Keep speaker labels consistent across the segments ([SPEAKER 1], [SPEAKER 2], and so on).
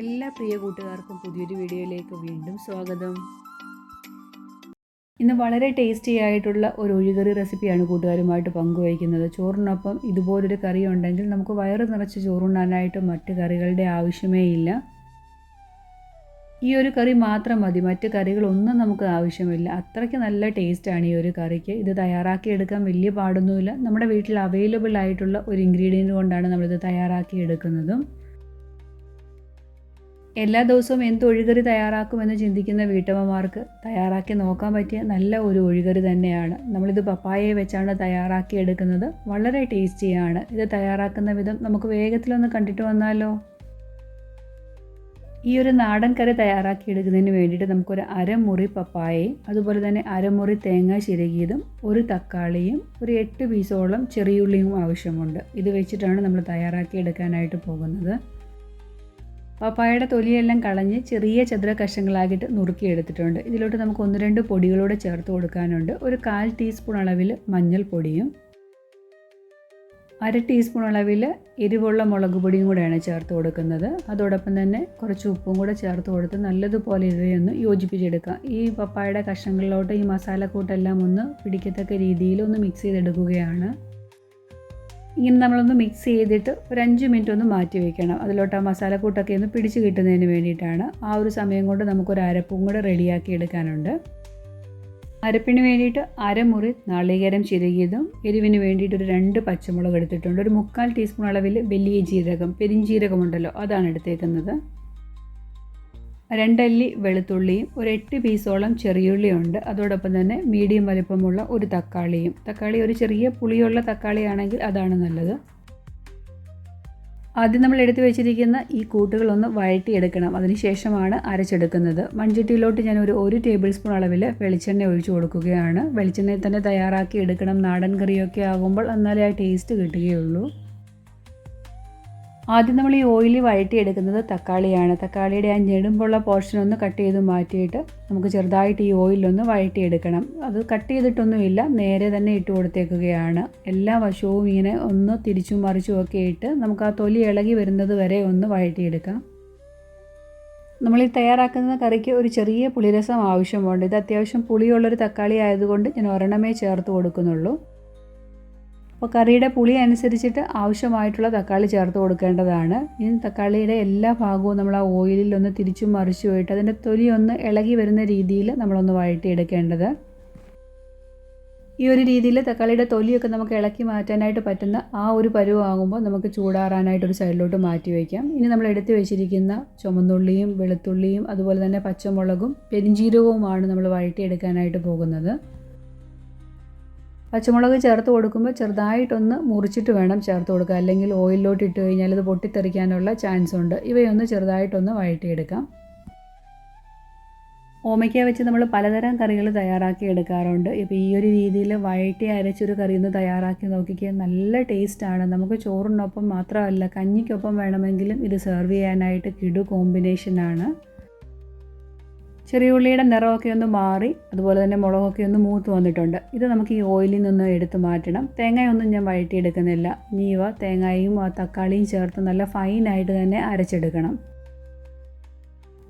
[SPEAKER 1] എല്ലാ പ്രിയ കൂട്ടുകാർക്കും പുതിയൊരു വീഡിയോയിലേക്ക് വീണ്ടും സ്വാഗതം. ഇന്ന് വളരെ ടേസ്റ്റി ആയിട്ടുള്ള ഒരു ഒഴികറി റെസിപ്പിയാണ് കൂട്ടുകാരുമായിട്ട് പങ്കുവയ്ക്കുന്നത്. ചോറിനൊപ്പം ഇതുപോലൊരു കറി ഉണ്ടെങ്കിൽ നമുക്ക് വയറ് നിറച്ച് ചോറുണ്ണാനായിട്ട് മറ്റ് കറികളുടെ ആവശ്യമേ ഇല്ല. ഈ ഒരു കറി മാത്രം മതി. മറ്റ് കറികളൊന്നും നമുക്ക് ആവശ്യമില്ല. അത്രയ്ക്ക് നല്ല ടേസ്റ്റാണ് ഈ ഒരു കറിക്ക്. ഇത് തയ്യാറാക്കിയെടുക്കാൻ വലിയ പാടൊന്നുമില്ല. നമ്മുടെ വീട്ടിൽ അവൈലബിൾ ആയിട്ടുള്ള ഒരു ഇൻഗ്രീഡിയന്റ് കൊണ്ടാണ് നമ്മളിത് തയ്യാറാക്കി എടുക്കുന്നതും എല്ലാ ദിവസവും എന്ത് ഒഴികറി തയ്യാറാക്കുമെന്ന് ചിന്തിക്കുന്ന വീട്ടമ്മമാർക്ക് തയ്യാറാക്കി നോക്കാൻ പറ്റിയ നല്ല ഒരു ഒഴുകറി തന്നെയാണ്. നമ്മളിത് പപ്പായയെ വെച്ചാണ് തയ്യാറാക്കി എടുക്കുന്നത്. വളരെ ടേസ്റ്റിയാണ്. ഇത് തയ്യാറാക്കുന്ന വിധം നമുക്ക് വേഗത്തിലൊന്ന് കണ്ടിട്ട് വന്നാലോ? ഈ ഒരു നാടൻ കറി തയ്യാറാക്കി എടുക്കുന്നതിന് വേണ്ടിയിട്ട് നമുക്കൊരു അരമുറി പപ്പായയും അതുപോലെ തന്നെ അരമുറി തേങ്ങ ചിരകിയതും ഒരു തക്കാളിയും ഒരു എട്ട് പീസോളം ചെറിയുള്ളിയും ആവശ്യമുണ്ട്. ഇത് വെച്ചിട്ടാണ് നമ്മൾ തയ്യാറാക്കി എടുക്കാനായിട്ട് പോകുന്നത്. പപ്പായയുടെ തൊലിയെല്ലാം കളഞ്ഞ് ചെറിയ ചതുര കഷ്ണങ്ങളാക്കിയിട്ട് നുറുക്കിയെടുത്തിട്ടുണ്ട്. ഇതിലോട്ട് നമുക്ക് ഒന്ന് രണ്ട് പൊടികളൂടെ ചേർത്ത് കൊടുക്കാനുണ്ട്. ഒരു കാൽ ടീസ്പൂൺ അളവിൽ മഞ്ഞൾപ്പൊടിയും അര ടീസ്പൂൺ അളവിൽ എരിവുള്ള മുളക് പൊടിയും കൂടെയാണ് ചേർത്ത് കൊടുക്കുന്നത്. അതോടൊപ്പം തന്നെ കുറച്ച് ഉപ്പും കൂടെ ചേർത്ത് കൊടുത്ത് നല്ലതുപോലെ ഇവയൊന്ന് യോജിപ്പിച്ചെടുക്കാം. ഈ പപ്പായയുടെ കഷ്ണങ്ങളിലോട്ട് ഈ മസാലക്കൂട്ടെല്ലാം ഒന്ന് പിടിക്കത്തക്ക രീതിയിൽ ഒന്ന് മിക്സ് ചെയ്തെടുക്കുകയാണ്. ഇങ്ങനെ നമ്മളൊന്ന് മിക്സ് ചെയ്തിട്ട് ഒരു അഞ്ച് മിനിറ്റ് ഒന്ന് മാറ്റി വെക്കണം. അതിലോട്ട് ആ മസാലക്കൂട്ടൊക്കെ ഒന്ന് പിടിച്ച് കിട്ടുന്നതിന് വേണ്ടിയിട്ടാണ്. ആ ഒരു സമയം കൊണ്ട് നമുക്കൊരു അരപ്പും കൂടെ റെഡിയാക്കി എടുക്കാനുണ്ട്. അരപ്പിന് വേണ്ടിയിട്ട് അരമുറി നാളികേരം ചിരകിയതും എരിവിന് വേണ്ടിയിട്ട് ഒരു രണ്ട് പച്ചമുളക് എടുത്തിട്ടുണ്ട്. ഒരു മുക്കാൽ ടീസ്പൂൺ അളവിൽ വലിയ ജീരകം പെരിഞ്ജീരകമുണ്ടല്ലോ അതാണ് എടുത്തേക്കുന്നത്. രണ്ടല്ലി വെളുത്തുള്ളിയും ഒരു എട്ട് പീസോളം ചെറിയുള്ളിയുണ്ട്. അതോടൊപ്പം തന്നെ മീഡിയം വലിപ്പമുള്ള ഒരു തക്കാളിയും. തക്കാളി ഒരു ചെറിയ പുളിയുള്ള തക്കാളിയാണെങ്കിൽ അതാണ് നല്ലത്. ആദ്യം നമ്മൾ എടുത്തു വെച്ചിരിക്കുന്ന ഈ കൂട്ടുകളൊന്ന് വഴറ്റിയെടുക്കണം. അതിനുശേഷമാണ് അരച്ചെടുക്കുന്നത്. മൺചട്ടിയിലോട്ട് ഞാൻ ഒരു ഒരു ടേബിൾ സ്പൂൺ അളവിൽ വെളിച്ചെണ്ണ ഒഴിച്ചു കൊടുക്കുകയാണ്. വെളിച്ചെണ്ണയിൽ തന്നെ തയ്യാറാക്കി എടുക്കണം. നാടൻ കറിയൊക്കെ ആകുമ്പോൾ എന്നാലേ ആ ടേസ്റ്റ് കിട്ടുകയുള്ളൂ. ആദ്യം നമ്മൾ ഈ ഓയിൽ വഴറ്റിയെടുക്കുന്നത് തക്കാളിയാണ്. തക്കാളിയുടെ ആ ഞെടുമ്പുള്ള പോർഷൻ ഒന്ന് കട്ട് ചെയ്ത് മാറ്റിയിട്ട് നമുക്ക് ചെറുതായിട്ട് ഈ ഓയിലൊന്ന് വഴറ്റിയെടുക്കണം. അത് കട്ട് ചെയ്തിട്ടൊന്നുമില്ല നേരെ തന്നെ ഇട്ട് കൊടുത്തേക്കുകയാണ്. എല്ലാ വശവും ഇങ്ങനെ ഒന്ന് തിരിച്ചും മറിച്ചും ഒക്കെ ഇട്ട് നമുക്ക് ആ തൊലി ഇളകി വരുന്നത് വരെ ഒന്ന് വഴറ്റിയെടുക്കാം. നമ്മൾ ഈ തയ്യാറാക്കുന്ന കറിക്ക് ഒരു ചെറിയ പുളിരസം ആവശ്യമുണ്ട്. ഇത് അത്യാവശ്യം പുളിയുള്ളൊരു തക്കാളി ആയതുകൊണ്ട് ഞാൻ ഒരെണ്ണമേ ചേർത്ത് കൊടുക്കുന്നുള്ളൂ. അപ്പോൾ കറിയുടെ പുളി അനുസരിച്ചിട്ട് ആവശ്യമായിട്ടുള്ള തക്കാളി ചേർത്ത് കൊടുക്കേണ്ടതാണ്. ഇനി തക്കാളിയുടെ എല്ലാ ഭാഗവും നമ്മൾ ആ ഓയിലിൽ ഒന്ന് തിരിച്ചും മറിച്ചു പോയിട്ട് അതിന്റെ തൊലി ഒന്ന് ഇളകി വരുന്ന രീതിയിൽ നമ്മളൊന്ന് വഴറ്റിയെടുക്കേണ്ടത്. ഈ ഒരു രീതിയിൽ തക്കാളിയുടെ തൊലിയൊക്കെ നമുക്ക് ഇളക്കി മാറ്റാനായിട്ട് പറ്റുന്ന ആ ഒരു പരുവാകുമ്പോൾ നമുക്ക് ചൂടാറാനായിട്ട് ഒരു സൈഡിലോട്ട് മാറ്റി വയ്ക്കാം. ഇനി നമ്മൾ എടുത്തു വെച്ചിരിക്കുന്ന ചുമന്നുള്ളിയും വെളുത്തുള്ളിയും അതുപോലെ തന്നെ പച്ചമുളകും പെരിഞ്ചീരകവുമാണ് നമ്മൾ വഴറ്റിയെടുക്കാനായിട്ട് പോകുന്നത്. പച്ചമുളക് ചേർത്ത് കൊടുക്കുമ്പോൾ ചെറുതായിട്ടൊന്ന് മുറിച്ചിട്ട് വേണം ചേർത്ത് കൊടുക്കുക അല്ലെങ്കിൽ ഓയിലിലോട്ട് ഇട്ട് കഴിഞ്ഞാൽ ഇത് പൊട്ടിത്തെറിക്കാനുള്ള ചാൻസ് ഉണ്ട്. ഇവയൊന്ന് ചെറുതായിട്ടൊന്ന് വഴറ്റിയെടുക്കാം. ഓമയ്ക്ക വെച്ച് നമ്മൾ പലതരം കറികൾ തയ്യാറാക്കി എടുക്കാറുണ്ട്. ഇപ്പോൾ ഈ ഒരു രീതിയിൽ വഴറ്റി അരച്ചൊരു കറി ഒന്ന് തയ്യാറാക്കി നോക്കിക്കുക നല്ല ടേസ്റ്റാണ് നമുക്ക് ചോറിനൊപ്പം മാത്രമല്ല കഞ്ഞിക്കൊപ്പം വേണമെങ്കിലും ഇത് സെർവ് ചെയ്യാനായിട്ട് കിടു കോമ്പിനേഷനാണ് ചെറിയ ഉള്ളിയുടെ നിറമൊക്കെ ഒന്ന് മാറി അതുപോലെ തന്നെ മുളകൊക്കെ ഒന്ന് മൂത്ത് വന്നിട്ടുണ്ട്. ഇത് നമുക്ക് ഈ ഓയിലിൽ നിന്ന് എടുത്ത് മാറ്റണം. തേങ്ങയൊന്നും ഞാൻ വഴറ്റിയെടുക്കുന്നില്ല. ഇനി തേങ്ങയും ആ തക്കാളിയും ചേർത്ത് നല്ല ഫൈനായിട്ട് തന്നെ അരച്ചെടുക്കണം.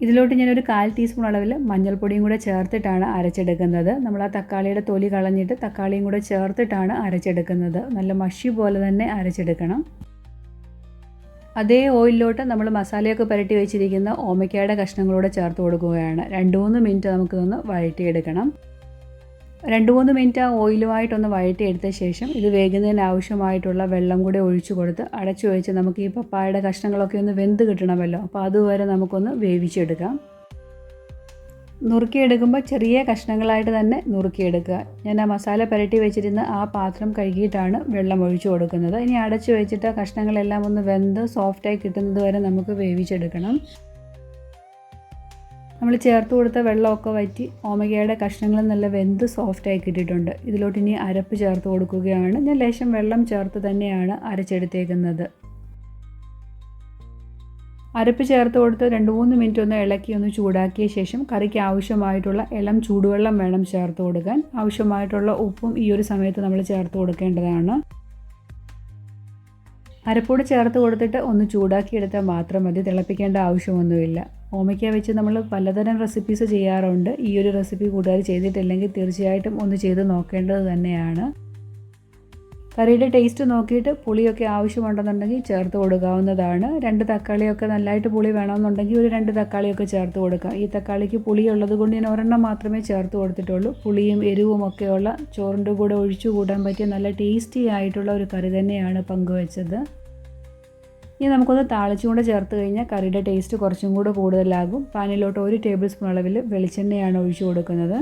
[SPEAKER 1] ഇതിലോട്ട് ഞാനൊരു കാൽ ടീസ്പൂൺ അളവിൽ മഞ്ഞൾപ്പൊടിയും കൂടെ ചേർത്തിട്ടാണ് അരച്ചെടുക്കുന്നത്. നമ്മൾ ആ തക്കാളിയുടെ തൊലി കളഞ്ഞിട്ട് തക്കാളിയും കൂടെ ചേർത്തിട്ടാണ് അരച്ചെടുക്കുന്നത്. നല്ല മഷി പോലെ തന്നെ അരച്ചെടുക്കണം. അതേ ഓയിലിലോട്ട് നമ്മൾ മസാലയൊക്കെ പുരട്ടി വെച്ചിരിക്കുന്ന ഓമയ്ക്കയുടെ കഷ്ണങ്ങളൂടെ ചേർത്ത് കൊടുക്കുകയാണ്. രണ്ട് മൂന്ന് മിനിറ്റ് നമുക്കിതൊന്ന് വഴറ്റിയെടുക്കണം. രണ്ട് മൂന്ന് മിനിറ്റ് ആ ഓയിലുമായിട്ടൊന്ന് വഴറ്റിയെടുത്ത ശേഷം ഇത് വേകുന്നതിന് ആവശ്യമായിട്ടുള്ള വെള്ളം കൂടെ ഒഴിച്ചു കൊടുത്ത് അടച്ചു വെച്ച് നമുക്ക് ഈ പപ്പായയുടെ കഷ്ണങ്ങളൊക്കെ ഒന്ന് വെന്ത് കിട്ടണമല്ലോ. അപ്പോൾ അതുവരെ നമുക്കൊന്ന് വേവിച്ചെടുക്കാം. നുറുക്കിയെടുക്കുമ്പോൾ ചെറിയ കഷ്ണങ്ങളായിട്ട് തന്നെ നുറുക്കിയെടുക്കുക. ഞാൻ ആ മസാല പുരട്ടി വെച്ചിരുന്ന ആ പാത്രം കഴുകിയിട്ടാണ് വെള്ളം ഒഴിച്ചു കൊടുക്കുന്നത്. ഇനി അടച്ചു വെച്ചിട്ട് കഷ്ണങ്ങളെല്ലാം ഒന്ന് വെന്ത് സോഫ്റ്റായി കിട്ടുന്നത് വരെ നമുക്ക് വേവിച്ചെടുക്കണം. നമ്മൾ ചേർത്ത് കൊടുത്ത വെള്ളമൊക്കെ വറ്റി ഓമകയുടെ കഷ്ണങ്ങൾ നല്ല വെന്ത് സോഫ്റ്റായി കിട്ടിയിട്ടുണ്ട്. ഇതിലോട്ട് ഇനി അരപ്പ് ചേർത്ത് കൊടുക്കുകയാണ്. ഞാൻ ലേശം വെള്ളം ചേർത്ത് തന്നെയാണ് അരച്ചെടുത്തേക്കുന്നത്. അരപ്പ് ചേർത്ത് കൊടുത്ത് രണ്ട് മൂന്ന് മിനിറ്റ് ഒന്ന് ഇളക്കി ഒന്ന് ചൂടാക്കിയ ശേഷം കറിക്ക് ആവശ്യമായിട്ടുള്ള ഇളം ചൂടുവെള്ളം വേണം ചേർത്ത് കൊടുക്കാൻ. ആവശ്യമായിട്ടുള്ള ഉപ്പും ഈ ഒരു സമയത്ത് നമ്മൾ ചേർത്ത് കൊടുക്കേണ്ടതാണ്. അരപ്പൊടി ചേർത്ത് കൊടുത്തിട്ട് ഒന്ന് ചൂടാക്കിയെടുത്താൽ മാത്രം മതി തിളപ്പിക്കേണ്ട ആവശ്യമൊന്നുമില്ല. ഓമയ്ക്ക വെച്ച് നമ്മൾ പലതരം റെസിപ്പീസ് ചെയ്യാറുണ്ട്. ഈ ഒരു റെസിപ്പി കൂട്ടുകാർ ചെയ്തിട്ടില്ലെങ്കിൽ തീർച്ചയായിട്ടും ഒന്ന് ചെയ്ത് നോക്കേണ്ടത് തന്നെയാണ്. കറിയുടെ ടേസ്റ്റ് നോക്കിയിട്ട് പുളിയൊക്കെ ആവശ്യമുണ്ടെന്നുണ്ടെങ്കിൽ ചേർത്ത് കൊടുക്കാവുന്നതാണ്. രണ്ട് തക്കാളിയൊക്കെ നല്ലതായിട്ട് പുളി വേണമെന്നുണ്ടെങ്കിൽ ഒരു രണ്ട് തക്കാളിയൊക്കെ ചേർത്ത് കൊടുക്കാം. ഈ തക്കാളിക്ക് പുളി ഉള്ളത് കൊണ്ട് ഞാൻ ഒരെണ്ണം മാത്രമേ ചേർത്ത് കൊടുത്തിട്ടുള്ളൂ. പുളിയും എരിവും ഒക്കെയുള്ള ചോറിന്റെ കൂടെ ഒഴിച്ചു കൂടാൻ പറ്റിയ നല്ല ടേസ്റ്റി ആയിട്ടുള്ള ഒരു കറി തന്നെയാണ് പങ്കുവച്ചത്. ഇനി നമുക്കൊന്ന് താളിച്ചുകൊണ്ട് ചേർത്ത് കഴിഞ്ഞാൽ കറിയുടെ ടേസ്റ്റ് കുറച്ചും കൂടെ കൂടുതലാകും. പാനിലോട്ട് ഒരു ടേബിൾ സ്പൂൺ അളവിൽ വെളിച്ചെണ്ണയാണ് ഒഴിച്ചു കൊടുക്കുന്നത്.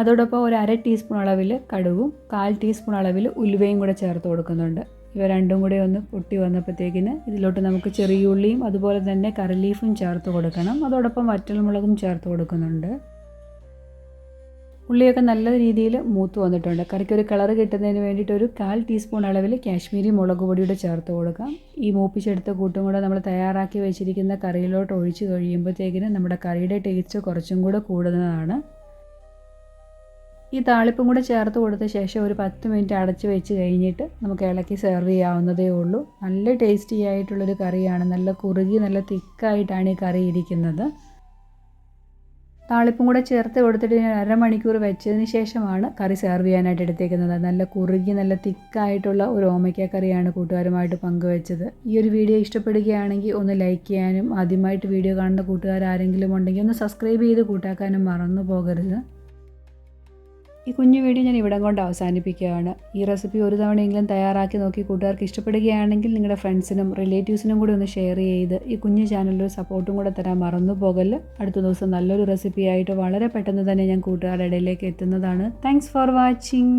[SPEAKER 1] അതോടൊപ്പം ഒരു അര ടീസ്പൂൺ അളവിൽ കടുകും കാൽ ടീസ്പൂൺ അളവിൽ ഉലുവയും കൂടെ ചേർത്ത് കൊടുക്കുന്നുണ്ട്. ഇവ രണ്ടും കൂടെ ഒന്ന് പൊട്ടി വന്നപ്പോഴത്തേക്കിന് ഇതിലോട്ട് നമുക്ക് ചെറിയ ഉള്ളിയും അതുപോലെ തന്നെ കറി ലീഫും ചേർത്ത് കൊടുക്കണം. അതോടൊപ്പം വറ്റൽമുളകും ചേർത്ത് കൊടുക്കുന്നുണ്ട്. ഉള്ളിയൊക്കെ നല്ല രീതിയിൽ മൂത്ത് വന്നിട്ടുണ്ട്. കറിക്ക് ഒരു കളർ കിട്ടുന്നതിന് വേണ്ടിയിട്ട് ഒരു കാൽ ടീസ്പൂൺ അളവിൽ കാശ്മീരി മുളക് പൊടിയുടെ ചേർത്ത് കൊടുക്കാം. ഈ മൂപ്പിച്ചെടുത്ത കൂട്ടും കൂടെ നമ്മൾ തയ്യാറാക്കി വെച്ചിരിക്കുന്ന കറിയിലോട്ട് ഒഴിച്ച് കഴിയുമ്പോഴത്തേക്കിന് നമ്മുടെ കറിയുടെ ടേസ്റ്റ് കുറച്ചും കൂടെ കൂടുന്നതാണ്. ഈ താളിപ്പും കൂടെ ചേർത്ത് കൊടുത്ത ശേഷം ഒരു പത്ത് മിനിറ്റ് അടച്ച് വെച്ച് കഴിഞ്ഞിട്ട് നമുക്ക് ഇളക്കി സെർവ് ചെയ്യാവുന്നതേ ഉള്ളൂ. നല്ല ടേസ്റ്റി ആയിട്ടുള്ളൊരു കറിയാണ്. നല്ല കുറുകി നല്ല തിക്കായിട്ടാണ് ഈ കറി ഇരിക്കുന്നത്. താളിപ്പും കൂടെ ചേർത്ത് കൊടുത്തിട്ട് ഞാൻ അരമണിക്കൂർ വെച്ചതിന് ശേഷമാണ് കറി സെർവ് ചെയ്യാനായിട്ട് എടുത്തേക്കുന്നത്. നല്ല കുറുകി നല്ല തിക്കായിട്ടുള്ള ഒരു ഓമയ്ക്ക കറിയാണ് കൂട്ടുകാരുമായിട്ട് പങ്കുവെച്ചത്. ഈ ഒരു വീഡിയോ ഇഷ്ടപ്പെടുകയാണെങ്കിൽ ഒന്ന് ലൈക്ക് ചെയ്യാനും ആദ്യമായിട്ട് വീഡിയോ കാണുന്ന കൂട്ടുകാർ ആരെങ്കിലും ഉണ്ടെങ്കിൽ ഒന്ന് സബ്സ്ക്രൈബ് ചെയ്ത് കൂട്ടാക്കാനും മറന്നു പോകരുത്. ഈ കുഞ്ഞു വീഡിയോ ഞാൻ ഇവിടം കൊണ്ട് അവസാനിപ്പിക്കുകയാണ്. ഈ റെസിപ്പി ഒരു തവണയെങ്കിലും തയ്യാറാക്കി നോക്കി കൂട്ടുകാർക്ക് ഇഷ്ടപ്പെടുകയാണെങ്കിൽ നിങ്ങളുടെ ഫ്രണ്ട്സിനും റിലേറ്റീവ്സിനും കൂടി ഒന്ന് ഷെയർ ചെയ്ത് ഈ കുഞ്ഞു ചാനലിൽ സപ്പോർട്ടും കൂടെ തരാൻ മറന്നു പോകൽ അടുത്ത ദിവസം നല്ലൊരു റെസിപ്പിയായിട്ട് വളരെ പെട്ടെന്ന് തന്നെ ഞാൻ കൂട്ടുകാരുടെ ഇടയിലേക്ക് എത്തുന്നതാണ്. Thanks for watching